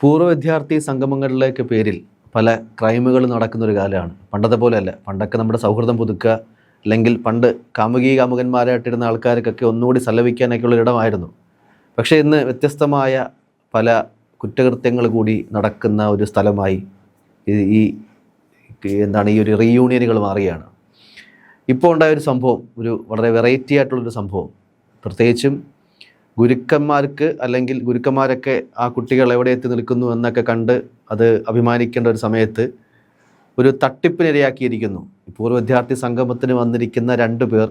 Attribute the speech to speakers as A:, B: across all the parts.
A: പൂർവ വിദ്യാർത്ഥി സംഗമങ്ങളിലേക്ക് പേരിൽ പല ക്രൈമുകൾ നടക്കുന്ന ഒരു കാലമാണ്. പണ്ടത്തെ പോലെയല്ല. പണ്ടൊക്കെ നമ്മുടെ സൗഹൃദം പുതുക്കുക അല്ലെങ്കിൽ പണ്ട് കാമുകീ കാമുകന്മാരായിട്ടിരുന്ന ആൾക്കാർക്കൊക്കെ ഒന്നുകൂടി സല്ലപിക്കാനൊക്കെ ഉള്ള ഇടമായിരുന്നു പക്ഷേ ഇന്ന് വ്യത്യസ്തമായ പല കുറ്റകൃത്യങ്ങൾ കൂടി നടക്കുന്ന ഒരു സ്ഥലമായി ഈ എന്താണ് ഈ ഒരു റീയൂണിയനുകൾ മാറുകയാണ്. ഇപ്പോൾ ഉണ്ടായ ഒരു സംഭവം ഒരു വളരെ വെറൈറ്റി ആയിട്ടുള്ളൊരു സംഭവം. പ്രത്യേകിച്ചും ഗുരുക്കന്മാർക്ക് അല്ലെങ്കിൽ ഗുരുക്കന്മാരൊക്കെ ആ കുട്ടികൾ എവിടെ എത്തി നിൽക്കുന്നു എന്നൊക്കെ കണ്ട് അത് അഭിമാനിക്കേണ്ട ഒരു സമയത്ത് ഒരു തട്ടിപ്പിനിരയാക്കിയിരിക്കുന്നു. പൂർവ വിദ്യാർത്ഥി സംഗമത്തിന് വന്നിരിക്കുന്ന രണ്ട് പേർ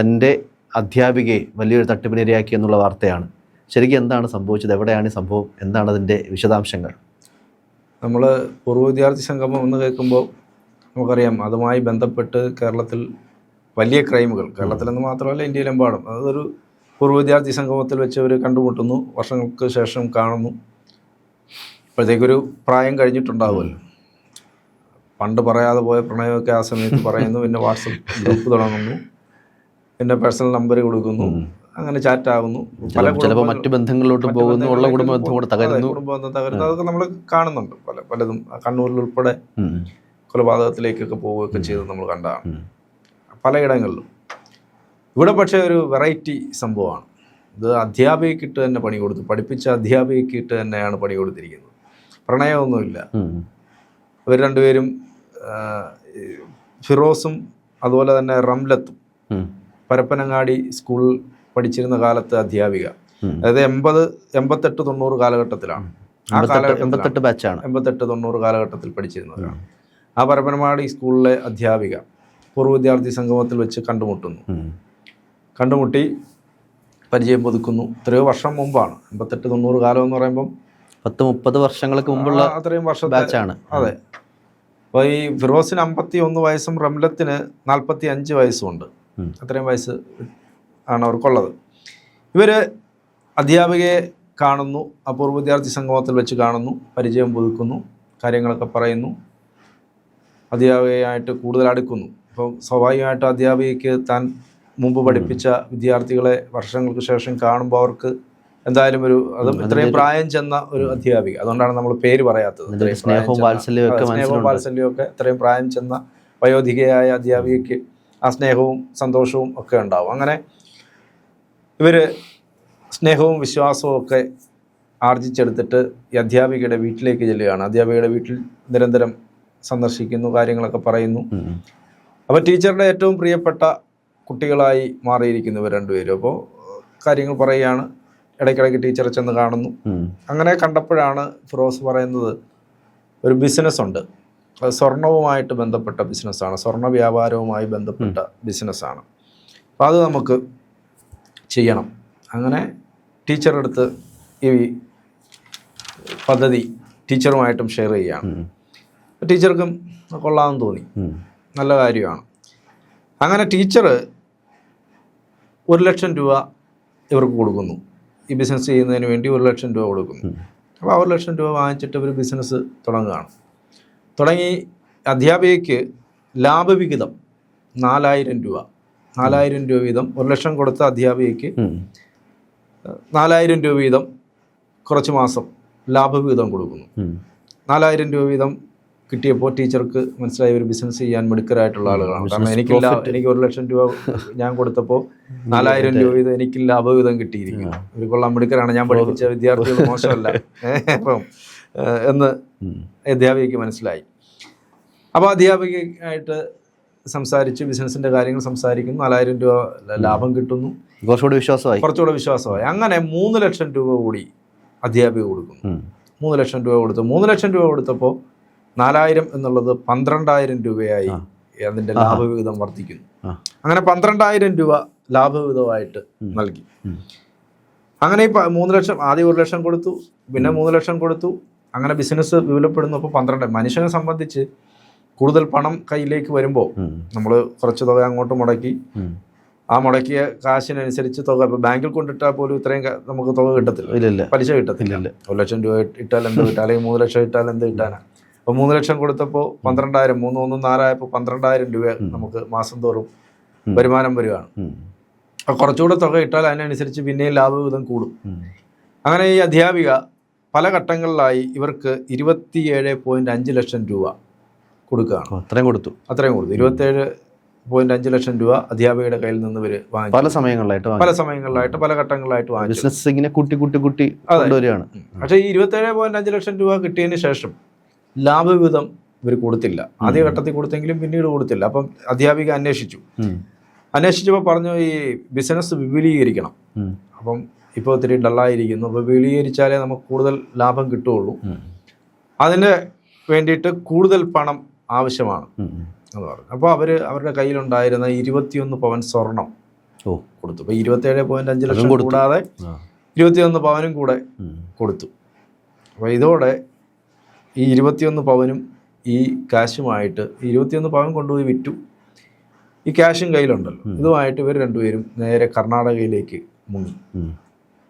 A: തന്റെ അധ്യാപികയെ വലിയൊരു തട്ടിപ്പിനിരയാക്കി എന്നുള്ള വാർത്തയാണ്. ശരിക്കും എന്താണ് സംഭവിച്ചത്? എവിടെയാണ് ഈ സംഭവം? എന്താണ് അതിന്റെ വിശദാംശങ്ങൾ?
B: നമ്മൾ പൂർവ വിദ്യാർത്ഥി സംഗമം എന്ന് കേൾക്കുമ്പോൾ നമുക്കറിയാം അതുമായി ബന്ധപ്പെട്ട് കേരളത്തിൽ വലിയ ക്രൈമുകൾ. കേരളത്തിലെന്ന് മാത്രമല്ല ഇന്ത്യയിലെമ്പാടും. അതൊരു പൂർവ വിദ്യാർത്ഥി സംഗമത്തിൽ വെച്ച് അവർ കണ്ടുമുട്ടുന്നു. വർഷങ്ങൾക്ക് ശേഷം കാണുന്നു. അപ്പോഴത്തേക്കൊരു പ്രായം കഴിഞ്ഞിട്ടുണ്ടാവുമല്ലോ. പണ്ട് പറയാതെ പോയ പ്രണയമൊക്കെ ആ സമയത്ത് പറയുന്നു. പിന്നെ വാട്സപ്പ് ഗ്രൂപ്പ് തുടങ്ങുന്നു. പിന്നെ പേഴ്സണൽ നമ്പർ കൊടുക്കുന്നു. അങ്ങനെ ചാറ്റ് ആകുന്നു പല
A: ചിലപ്പോൾ മറ്റു ബന്ധങ്ങളിലോട്ട് പോകുന്നു. ഉള്ള കുടുംബം കൂടെ തകരുന്നു.
B: കുടുംബ ബന്ധം തകരുന്നു. അതൊക്കെ നമ്മൾ കാണുന്നുണ്ട്. പല പലതും. കണ്ണൂരിൽ ഉൾപ്പെടെ. കൊലപാതകത്തിലേക്കൊക്കെ പോവുകയൊക്കെ ചെയ്ത് നമ്മൾ കണ്ടതാണ്. പലയിടങ്ങളിലും. ഇവിടെ പക്ഷേ ഒരു വെറൈറ്റി സംഭവമാണ്. ഇത് അധ്യാപികയ്ക്കിട്ട് തന്നെ പണി കൊടുത്തു പഠിപ്പിച്ച അധ്യാപികയ്ക്കിട്ട് തന്നെയാണ് പണി കൊടുത്തിരിക്കുന്നത്. പ്രണയമൊന്നുമില്ല.
A: അവർ
B: ഇവർ രണ്ടുപേരും ഫിറോസും അതുപോലെ തന്നെ റംലത്തും. പരപ്പനങ്ങാടി സ്കൂളിൽ പഠിച്ചിരുന്ന കാലത്ത് അധ്യാപിക. അതായത് എൺപത് എൺപത്തെട്ട് തൊണ്ണൂറ് കാലഘട്ടത്തിലാണ്. ആ
A: എൺപത്തെട്ട് എൺപത്തെട്ട് ബാച്ചാണ്
B: എൺപത്തെട്ട് തൊണ്ണൂറ് കാലഘട്ടത്തിൽ പഠിച്ചിരുന്നത്. ആ പരപ്പനങ്ങാടി സ്കൂളിലെ അധ്യാപിക പൂർവ വിദ്യാർത്ഥി സംഗമത്തിൽ വെച്ച് കണ്ടുമുട്ടുന്നു. കണ്ടുമുട്ടി പരിചയം പുതുക്കുന്നു. എത്രയോ വർഷം മുമ്പാണ്. എൺപത്തെട്ട് തൊണ്ണൂറ് കാലം എന്ന് പറയുമ്പം
A: പത്ത് മുപ്പത് വർഷങ്ങൾക്ക് മുമ്പുള്ള
B: അത്രയും വർഷം
A: ബാച്ചാണ്.
B: അതെ. അപ്പോൾ ഈ ഫിറോസിന് അമ്പത്തി ഒന്ന് വയസ്സും റംലത്തിന് നാൽപ്പത്തി അഞ്ച് വയസ്സുമുണ്ട്.
A: ഉണ്ട്
B: അത്രയും വയസ്സ് ആണ് അവർക്കുള്ളത്. ഇവർ അധ്യാപികയെ കാണുന്നു അപൂർവ വിദ്യാർത്ഥി സംഗമത്തിൽ വെച്ച് കാണുന്നു പരിചയം പുതുക്കുന്നു കാര്യങ്ങളൊക്കെ പറയുന്നു അധ്യാപികയായിട്ട് കൂടുതൽ അടുക്കുന്നു. അപ്പോൾ സ്വാഭാവികമായിട്ടും അധ്യാപികയ്ക്ക് താൻ മുമ്പ് പഠിപ്പിച്ച വിദ്യാർത്ഥികളെ വർഷങ്ങൾക്ക് ശേഷം കാണുമ്പോൾ അവർക്ക് എന്തായാലും ഒരു അതും ഇത്രയും പ്രായം ചെന്ന ഒരു അധ്യാപിക. അതുകൊണ്ടാണ് നമ്മൾ പേര് പറയാത്തത്.
A: സ്നേഹവും വാത്സല്യവും ഒക്കെ
B: സ്നേഹവും വാത്സല്യമൊക്കെ ഇത്രയും പ്രായം ചെന്ന വയോധികയായ അധ്യാപികയ്ക്ക് ആ സ്നേഹവും സന്തോഷവും ഒക്കെ ഉണ്ടാവും. അങ്ങനെ ഇവർ സ്നേഹവും വിശ്വാസവും ഒക്കെ ആർജിച്ചെടുത്തിട്ട് ഈ അധ്യാപികയുടെ വീട്ടിലേക്ക് ചെല്ലുകയാണ്. അധ്യാപികയുടെ വീട്ടിൽ നിരന്തരം സന്ദർശിക്കുന്നു കാര്യങ്ങളൊക്കെ പറയുന്നു. അപ്പോൾ ടീച്ചറുടെ ഏറ്റവും പ്രിയപ്പെട്ട കുട്ടികളായി മാറിയിരിക്കുന്നവർ രണ്ടുപേരും. അപ്പോൾ കാര്യങ്ങൾ പറയുകയാണ്. ഇടയ്ക്കിടയ്ക്ക് ടീച്ചറെ ചെന്ന് കാണുന്നു. അങ്ങനെ കണ്ടപ്പോഴാണ് ഫിറോസ് പറയുന്നത് ഒരു ബിസിനസ് ഉണ്ട്. അത് സ്വർണവുമായിട്ട് ബന്ധപ്പെട്ട ബിസിനസ്സാണ് സ്വർണ വ്യാപാരവുമായി ബന്ധപ്പെട്ട ബിസിനസ്സാണ് അപ്പോൾ അത് നമുക്ക് ചെയ്യണം. അങ്ങനെ ടീച്ചറുടെ അടുത്ത് ഈ പദ്ധതി ടീച്ചറുമായിട്ടും ഷെയർ ചെയ്യുകയാണ്. ടീച്ചർക്കും കൊള്ളാമെന്ന് തോന്നി. നല്ല കാര്യമാണ്. അങ്ങനെ ടീച്ചർ ഒരു ലക്ഷം രൂപ ഇവർക്ക് കൊടുക്കുന്നു. ഈ ബിസിനസ് ചെയ്യുന്നതിന് വേണ്ടി ഒരു ലക്ഷം രൂപ കൊടുക്കുന്നു. അപ്പോൾ ആ ഒരു ലക്ഷം രൂപ വാങ്ങിച്ചിട്ട് ഇവർ ബിസിനസ് തുടങ്ങുകയാണ്. തുടങ്ങി അധ്യാപികയ്ക്ക് ലാഭവിഹിതം നാലായിരം രൂപ. നാലായിരം രൂപ വീതം ഒരു ലക്ഷം കൊടുത്ത അധ്യാപികയ്ക്ക്. നാലായിരം രൂപ വീതം കുറച്ച് മാസം ലാഭവിഹിതം കൊടുക്കുന്നു. നാലായിരം രൂപ വീതം കിട്ടിയപ്പോൾ ടീച്ചർക്ക് മനസ്സിലായി ഒരു ബിസിനസ് ചെയ്യാൻ മിടുക്കരായിട്ടുള്ള ആളുകളാണ്. കാരണം എനിക്ക്. എനിക്ക് ഒരു ലക്ഷം രൂപ ഞാൻ കൊടുത്തപ്പോൾ നാലായിരം രൂപ വീതം എനിക്ക് ലാഭവിധം കിട്ടിയിരിക്കുന്നു ഒരു കൊള്ളാൻ മിടുക്കരാണ്. ഞാൻ പഠിപ്പിച്ച വിദ്യാർത്ഥികൾ മോശമല്ല. അപ്പം എന്ന്. അധ്യാപികയ്ക്ക് മനസ്സിലായി. അപ്പോൾ അധ്യാപികയായിട്ട് സംസാരിച്ച് ബിസിനസിന്റെ കാര്യങ്ങൾ സംസാരിക്കുന്നു. നാലായിരം രൂപ ലാഭം കിട്ടുന്നു.
A: കുറച്ചുകൂടി വിശ്വാസമായി.
B: കുറച്ചുകൂടെ വിശ്വാസമായി. അങ്ങനെ മൂന്ന് ലക്ഷം രൂപ കൂടി അധ്യാപിക കൊടുക്കുന്നു. മൂന്ന് ലക്ഷം രൂപ കൊടുത്തു. മൂന്ന് ലക്ഷം രൂപ കൊടുത്തപ്പോൾ നാലായിരം എന്നുള്ളത് പന്ത്രണ്ടായിരം രൂപയായി അതിന്റെ ലാഭവിഹിതം വർദ്ധിക്കുന്നു. അങ്ങനെ പന്ത്രണ്ടായിരം രൂപ ലാഭവിഹിതമായിട്ട് നൽകി. അങ്ങനെ ഈ മൂന്ന് ലക്ഷം ആദ്യം ഒരു ലക്ഷം കൊടുത്തു പിന്നെ മൂന്ന് ലക്ഷം കൊടുത്തു. അങ്ങനെ ബിസിനസ് വിപുലപ്പെടുന്നു. അപ്പോൾ പന്ത്രണ്ട് മനുഷ്യനെ സംബന്ധിച്ച് കൂടുതൽ പണം കയ്യിലേക്ക് വരുമ്പോൾ നമ്മൾ കുറച്ച് തുക അങ്ങോട്ട് മുടക്കി. ആ മുടക്കിയ കാശിനനുസരിച്ച് തുക ഇപ്പോൾ ബാങ്കിൽ കൊണ്ടിട്ടാൽ പോലും ഇത്രയും നമുക്ക് തുക കിട്ടത്തില്ല. പലിശ കിട്ടത്തില്ല. ഒരു ലക്ഷം രൂപ ഇട്ടാൽ എന്ത് കിട്ടാൻ? അല്ലെങ്കിൽ മൂന്ന് ലക്ഷം ഇട്ടാൽ എന്ത് കിട്ടാനാ? അപ്പോൾ മൂന്ന് ലക്ഷം കൊടുത്തപ്പോൾ പന്ത്രണ്ടായിരം മൂന്ന് ഒന്നും നാലായപ്പോൾ പന്ത്രണ്ടായിരം രൂപ നമുക്ക് മാസം തോറും വരുമാനം വരികയാണ്. അപ്പോൾ കുറച്ചുകൂടെ തുക ഇട്ടാൽ അതിനനുസരിച്ച് പിന്നെയും ലാഭവിധം കൂടും. അങ്ങനെ ഈ അധ്യാപിക പല ഘട്ടങ്ങളിലായി ഇവർക്ക് ഇരുപത്തിയേഴ് പോയിന്റ് അഞ്ച് ലക്ഷം രൂപ കൊടുക്കുകയാണ്.
A: അത്രയും കൊടുത്തു.
B: അത്രയും കൊടുത്തു. ഇരുപത്തേഴ് പോയിന്റ് അഞ്ച് ലക്ഷം രൂപ അധ്യാപികയുടെ കയ്യിൽ നിന്ന് ഇവർ വാങ്ങി
A: പല സമയങ്ങളിലായിട്ട്.
B: പല സമയങ്ങളിലായിട്ട് പല ഘട്ടങ്ങളിലായിട്ട് വാങ്ങി
A: ബിസിനസ് ഇങ്ങനെ കുട്ടി കുട്ടി കുട്ടി
B: അതെ.
A: കൊണ്ടുവരികയാണ്.
B: പക്ഷേ ഈ ഇരുപത്തേഴ് പോയിന്റ് അഞ്ച് ലക്ഷം രൂപ കിട്ടിയതിന് ശേഷം ലാഭവിഹിതം ഇവർ കൊടുത്തില്ല. ആദ്യ ഘട്ടത്തിൽ കൊടുത്തെങ്കിലും പിന്നീട് കൊടുത്തില്ല. അപ്പം അധ്യാപിക അന്വേഷിച്ചു. അന്വേഷിച്ചപ്പോൾ പറഞ്ഞു ഈ ബിസിനസ് വിപുലീകരിക്കണം. അപ്പം ഇപ്പോൾ ഒത്തിരി ഡള്ളായിരിക്കുന്നു. അപ്പോൾ വിപുലീകരിച്ചാലേ നമുക്ക് കൂടുതൽ ലാഭം കിട്ടുകയുള്ളൂ. അതിന് വേണ്ടിയിട്ട് കൂടുതൽ പണം ആവശ്യമാണ്. എന്ന് പറഞ്ഞു. അപ്പോൾ അവർ അവരുടെ കയ്യിലുണ്ടായിരുന്ന ഇരുപത്തിയൊന്ന് പവൻ സ്വർണം
A: ഓ.
B: കൊടുത്തു. അപ്പോൾ ഇരുപത്തേഴ് പോയിന്റ് അഞ്ച് ലക്ഷം. കൂടാതെ ഇരുപത്തിയൊന്ന് പവനും കൂടെ കൊടുത്തു. അപ്പോൾ ഇതോടെ ഈ ഇരുപത്തിയൊന്ന് പവനും ഈ കാശുമായിട്ട് ഈ ഇരുപത്തിയൊന്ന് പവൻ കൊണ്ടുപോയി വിറ്റു. ഈ ക്യാഷും കയ്യിലുണ്ടല്ലോ. ഇതുമായിട്ട് ഇവർ രണ്ടുപേരും നേരെ കർണാടകയിലേക്ക് മുങ്ങി.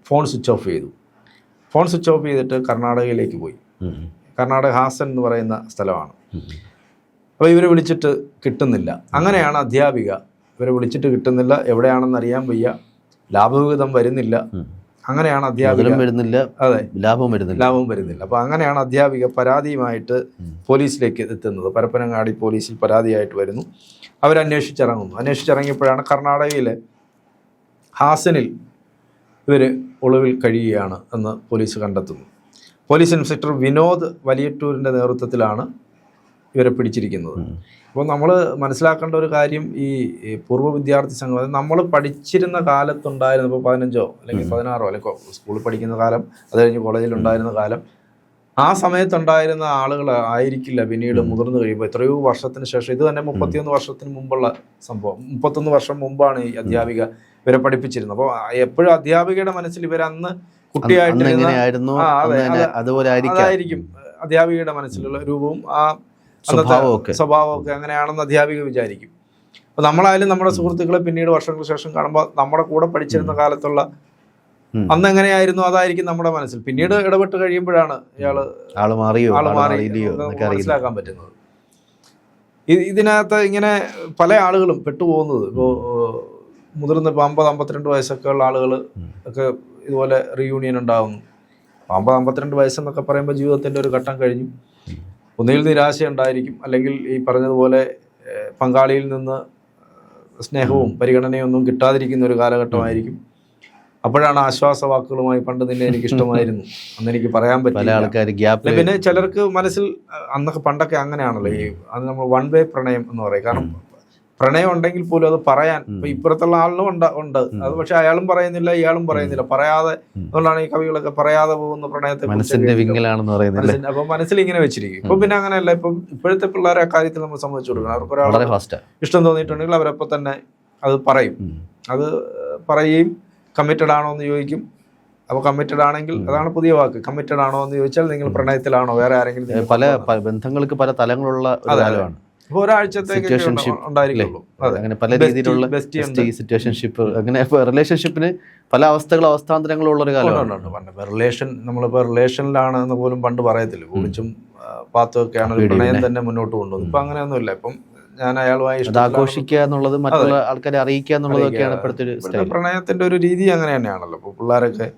B: ഫോൺ സ്വിച്ച് ഓഫ് ചെയ്തു. ഫോൺ സ്വിച്ച് ഓഫ് ചെയ്തിട്ട് കർണാടകയിലേക്ക് പോയി. കർണാടക ഹാസൻ എന്ന് പറയുന്ന സ്ഥലമാണ്. അപ്പോൾ ഇവരെ വിളിച്ചിട്ട് കിട്ടുന്നില്ല. അങ്ങനെയാണ് അധ്യാപിക ഇവരെ വിളിച്ചിട്ട് കിട്ടുന്നില്ല. എവിടെയാണെന്ന് അറിയാൻ വയ്യ. ലാഭവിഹിതം വരുന്നില്ല. അങ്ങനെയാണ്
A: അധ്യാപകർ വരുന്നില്ല
B: അതെ.
A: ലാഭവും വരുന്നില്ല.
B: ലാഭവും വരുന്നില്ല. അപ്പോൾ അങ്ങനെയാണ് അധ്യാപിക പരാതിയുമായിട്ട് പോലീസിലേക്ക് എത്തുന്നത്. പരപ്പനങ്ങാടി പോലീസിൽ പരാതിയായിട്ട് വരുന്നു. അവരന്വേഷിച്ചിറങ്ങുന്നു അന്വേഷിച്ചിറങ്ങിയപ്പോഴാണ് കർണാടകയിലെ ഹാസനിൽ ഇവർ ഒളിവിൽ കഴിയുകയാണ് എന്ന് പോലീസ് കണ്ടെത്തുന്നു. പോലീസ് ഇൻസ്പെക്ടർ വിനോദ് വലിയട്ടൂരിന്റെ നേതൃത്വത്തിലാണ് ഇവരെ പിടിച്ചിരിക്കുന്നത്. അപ്പോൾ നമ്മൾ മനസ്സിലാക്കേണ്ട ഒരു കാര്യം ഈ പൂർവ വിദ്യാർത്ഥി സംഘം അതായത് നമ്മൾ പഠിച്ചിരുന്ന കാലത്തുണ്ടായിരുന്ന ഇപ്പോൾ പതിനഞ്ചോ അല്ലെങ്കിൽ പതിനാറോ അല്ലെങ്കിൽ സ്കൂളിൽ പഠിക്കുന്ന കാലം അത് കഴിഞ്ഞ് കോളേജിൽ ഉണ്ടായിരുന്ന കാലം ആ സമയത്തുണ്ടായിരുന്ന ആളുകൾ ആയിരിക്കില്ല പിന്നീട് മുതിർന്നു കഴിയുമ്പോൾ എത്രയോ വർഷത്തിന് ശേഷം ഇത് തന്നെ മുപ്പത്തിയൊന്ന് വർഷത്തിന് മുമ്പുള്ള സംഭവം. മുപ്പത്തൊന്ന് വർഷം മുമ്പാണ് ഈ അധ്യാപിക ഇവരെ പഠിപ്പിച്ചിരുന്നത്. അപ്പോൾ എപ്പോഴും അധ്യാപികയുടെ മനസ്സിൽ ഇവരന്ന് കുട്ടിയായിട്ടിരുന്ന അത്
A: അതുപോലെ
B: അതായിരിക്കും അധ്യാപികയുടെ മനസ്സിലുള്ള രൂപവും ആ അന്നത്തെ
A: സ്വഭാവമൊക്കെ.
B: സ്വഭാവമൊക്കെ അങ്ങനെയാണെന്ന് അധ്യാപിക വിചാരിക്കും. അപ്പോൾ നമ്മളായാലും നമ്മുടെ സുഹൃത്തുക്കളെ പിന്നീട് വർഷങ്ങൾക്ക് ശേഷം കാണുമ്പോൾ നമ്മുടെ കൂടെ പഠിച്ചിരുന്ന കാലത്തുള്ള അന്ന് എങ്ങനെയായിരുന്നു അതായിരിക്കും നമ്മുടെ മനസ്സിൽ. പിന്നീട് ഇടപെട്ട് കഴിയുമ്പോഴാണ് ഇയാൾ
A: ആൾ മാറിയോ?
B: ആൾ
A: ആൾ
B: മാറി
A: മാറിയില്ലയോ
B: മനസ്സിലാക്കാൻ പറ്റുന്നത്. ഇതിനകത്ത് ഇങ്ങനെ പല ആളുകളും പെട്ടുപോകുന്നത്. ഇപ്പോ മുതിർന്ന ഇപ്പോൾ അമ്പത് അമ്പത്തിരണ്ട് വയസ്സൊക്കെ ഉള്ള ആളുകൾ ഒക്കെ ഇതുപോലെ റീയൂണിയൻ ഉണ്ടാകുന്നു അമ്പത് അമ്പത്തിരണ്ട് വയസ്സെന്നൊക്കെ പറയുമ്പോൾ ജീവിതത്തിന്റെ ഒരു ഘട്ടം കഴിഞ്ഞു. ഒന്നുകിൽ നിരാശ ഉണ്ടായിരിക്കും അല്ലെങ്കിൽ ഈ പറഞ്ഞതുപോലെ പങ്കാളിയിൽ നിന്ന് സ്നേഹവും പരിഗണനയും ഒന്നും കിട്ടാതിരിക്കുന്ന ഒരു കാലഘട്ടമായിരിക്കും. അപ്പോഴാണ് ആശ്വാസവാക്കുകളുമായി പണ്ട് നിന്നെ എനിക്ക് ഇഷ്ടമായിരുന്നു. അന്ന് എനിക്ക് പറയാൻ പറ്റില്ല പിന്നെ ചിലർക്ക് മനസ്സിൽ അന്നൊക്കെ പണ്ടൊക്കെ അങ്ങനെയാണല്ലോ ഈ അത് നമ്മൾ വൺ വേ പ്രണയം എന്ന് പറയും. കാരണം പ്രണയം ഉണ്ടെങ്കിൽ പോലും അത് പറയാൻ ഇപ്പൊ ഇപ്പുറത്തുള്ള ആളിനും ഉണ്ട് ഉണ്ട്. അത് പക്ഷെ അയാളും പറയുന്നില്ല ഇയാളും പറയുന്നില്ല. പറയാതെ അതുകൊണ്ടാണ് ഈ കവികളൊക്കെ പറയാതെ പോകുന്ന പ്രണയത്തെ
A: മനസ്സിന്റെ വിങ്ങലാണെന്ന്
B: മനസ്സിന്റെ അപ്പൊ മനസ്സിൽ ഇങ്ങനെ വെച്ചിരിക്കും. ഇപ്പൊ പിന്നെ അങ്ങനെയല്ല. ഇപ്പം ഇപ്പോഴത്തെ പിള്ളേരെ കാര്യത്തിൽ നമ്മൾ സമ്മതിച്ചു കൊടുക്കണം. അവർക്ക് ഒരാളെ ഇഷ്ടം തോന്നിയിട്ടുണ്ടെങ്കിൽ അവരപ്പോൾ തന്നെ അത് പറയും. അത് പറയുകയും കമ്മിറ്റഡ് ആണോ എന്ന് ചോദിക്കും. അപ്പോൾ കമ്മിറ്റഡ് ആണെങ്കിൽ അതാണ് പുതിയ വാക്ക്. കമ്മിറ്റഡ് ആണോ എന്ന് ചോദിച്ചാൽ നിങ്ങൾ പ്രണയത്തിലാണോ? വേറെ ആരെങ്കിലും
A: പല ബന്ധങ്ങൾക്ക് പല തലങ്ങളുള്ള കാലമാണ്. അങ്ങനെ പല രീതിയിലുള്ള സിറ്റുവേഷൻഷിപ്പ് അങ്ങനെ റിലേഷൻഷിപ്പിന് പല അവസ്ഥകൾ അവസ്ഥാന്തരങ്ങളുള്ള ഒരു കാലമാണ്.
B: റിലേഷൻ നമ്മളിപ്പോൾ റിലേഷനിലാണ് എന്ന് പോലും പണ്ട് പറയത്തില്ല. കുളിച്ചും പാത്തൊക്കെയാണ് പ്രണയം തന്നെ മുന്നോട്ട് കൊണ്ടുപോകുന്നത് ഇപ്പൊ അങ്ങനെയൊന്നുമില്ല. ഇപ്പം ഞാൻ അയാളുമായി
A: ആഘോഷിക്കുക എന്നുള്ളത് മറ്റുള്ള ആൾക്കാരെ അറിയിക്കുക എന്നുള്ളതൊക്കെയാണ് ഇപ്പോഴത്തെ
B: പ്രണയത്തിന്റെ ഒരു രീതി അങ്ങനെ തന്നെയാണല്ലോ. ഇപ്പോൾ പിള്ളേരൊക്കെ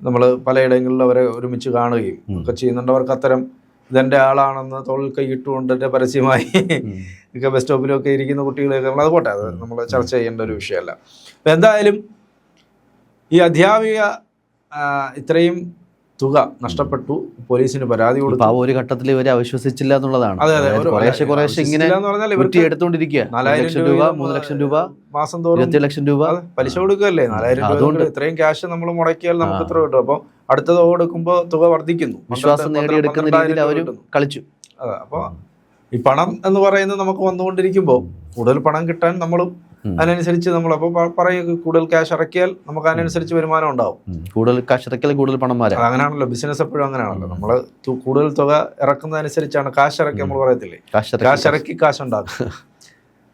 B: നമ്മൾ പലയിടങ്ങളിൽ അവരെ ഒരുമിച്ച് കാണുകയും ഒക്കെ ചെയ്യുന്നുണ്ട്. അവർക്ക് അത്തരം ഇതെന്റെ ആളാണെന്ന് തോളിൽ കൈയിട്ടുകൊണ്ട് എന്റെ പരസ്യമായി ഒക്കെ ബസ് സ്റ്റോപ്പിലൊക്കെ ഇരിക്കുന്ന കുട്ടികളെയൊക്കെ നമ്മൾ അത് പോട്ടെ അത് നമ്മൾ ചർച്ച ചെയ്യേണ്ട ഒരു വിഷയമല്ല. അപ്പം എന്തായാലും ഈ അധ്യാപിക ഇത്രയും തുക നഷ്ടപ്പെട്ടു പോലീസിന് പരാതി കൊടുത്തു.
A: ആ ഒരു ഘട്ടത്തിൽ ഇവരെ അവിശ്വസിച്ചില്ല എന്നുള്ളതാണ്.
B: അതെ അതെ
A: കുറേശ്ശെ കുറേശ്ശെ ഇങ്ങനെ ഒരു
B: നാലായിരം
A: ലക്ഷം രൂപ മൂന്ന് ലക്ഷം രൂപ
B: മാസം തോറും
A: ലക്ഷം രൂപ.
B: പലിശ കൊടുക്കുകയല്ലേ? നാലായിരം രൂപ
A: അതുകൊണ്ട്
B: ഇത്രയും ക്യാഷ് നമ്മൾ മുടക്കിയാൽ നമുക്ക് ഇത്ര കിട്ടും. അപ്പൊ അടുത്ത തുക കൊടുക്കുമ്പോൾ തുക വർദ്ധിക്കുന്നു.
A: വിശ്വാസം നേടിയെടുക്കുന്ന രീതിയിൽ
B: അവർ
A: കളിച്ചു.
B: അതെ അപ്പോൾ ഈ പണം എന്ന് പറയുന്നത് നമുക്ക് വന്നുകൊണ്ടിരിക്കുമ്പോൾ കൂടുതൽ പണം കിട്ടാൻ നമ്മളും. അതിനനുസരിച്ച് നമ്മൾ അപ്പോൾ പറയുക കൂടുതൽ ക്യാഷ് ഇറക്കിയാൽ നമുക്ക് അതിനനുസരിച്ച് വരുമാനം ഉണ്ടാവും.
A: കൂടുതൽ ക്യാഷ് ഇറക്കിയാൽ കൂടുതൽ
B: പണം അങ്ങനെയാണല്ലോ ബിസിനസ് എപ്പോഴും അങ്ങനെയാണല്ലോ നമ്മൾ കൂടുതൽ തുക ഇറക്കുന്നതനുസരിച്ചാണ് കാശ് ഇറക്കി നമ്മൾ പറയത്തില്ലേ? കാശ് ഇറക്കി കാശ് ഉണ്ടാക്കും.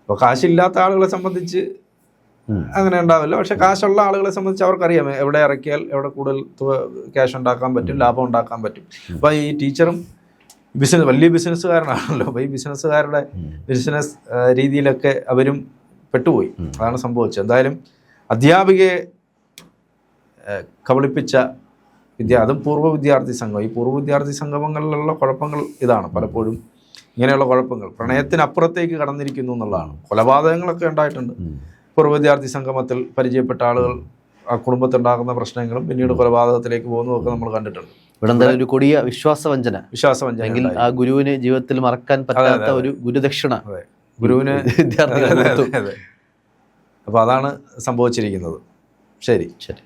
B: അപ്പോൾ കാശില്ലാത്ത ആളുകളെ സംബന്ധിച്ച് അങ്ങനെ ഉണ്ടാവില്ല. പക്ഷെ കാശുള്ള ആളുകളെ സംബന്ധിച്ച് അവർക്കറിയാം. എവിടെ ഇറക്കിയാൽ എവിടെ കൂടുതൽ ക്യാഷ് ഉണ്ടാക്കാൻ പറ്റും ലാഭം ഉണ്ടാക്കാൻ പറ്റും. അപ്പോൾ ഈ ടീച്ചറും ബിസിനസ് വലിയ ബിസിനസ്സുകാരനാണല്ലോ. അപ്പോൾ ഈ ബിസിനസ്സുകാരുടെ ബിസിനസ് രീതിയിലൊക്കെ അവരും പെട്ടുപോയി. അതാണ് സംഭവിച്ചത്. എന്തായാലും അധ്യാപികയെ കബളിപ്പിച്ച വിദ്യ അതും പൂർവ വിദ്യാർത്ഥി സംഘം. ഈ പൂർവ വിദ്യാർത്ഥി സംഗമങ്ങളിലുള്ള കുഴപ്പങ്ങൾ ഇതാണ് പലപ്പോഴും. ഇങ്ങനെയുള്ള കുഴപ്പങ്ങൾ. പ്രണയത്തിനപ്പുറത്തേക്ക് കടന്നിരിക്കുന്നു എന്നുള്ളതാണ്. കൊലപാതകങ്ങളൊക്കെ ഉണ്ടായിട്ടുണ്ട്. പൂർവ വിദ്യാർത്ഥി സംഗമത്തിൽ പരിചയപ്പെട്ട ആളുകൾ ആ കുടുംബത്തുണ്ടാകുന്ന പ്രശ്നങ്ങളും പിന്നീട് കൊലപാതകത്തിലേക്ക് പോകുന്നതൊക്കെ നമ്മൾ കണ്ടിട്ടുണ്ട്.
A: ഇവിടെ എന്തായാലും ഒരു കൊടിയ വിശ്വാസവഞ്ചന.
B: വിശ്വാസവഞ്ചന
A: അല്ലെങ്കിൽ ആ ഗുരുവിന് ജീവിതത്തിൽ മറക്കാൻ പറ്റാത്ത ഒരു ഗുരുദക്ഷിണ
B: ഗുരുവിന്
A: വിദ്യാർത്ഥികൾ.
B: അപ്പോൾ അതാണ് സംഭവിച്ചിരിക്കുന്നത്. ശരി.
A: ശരി.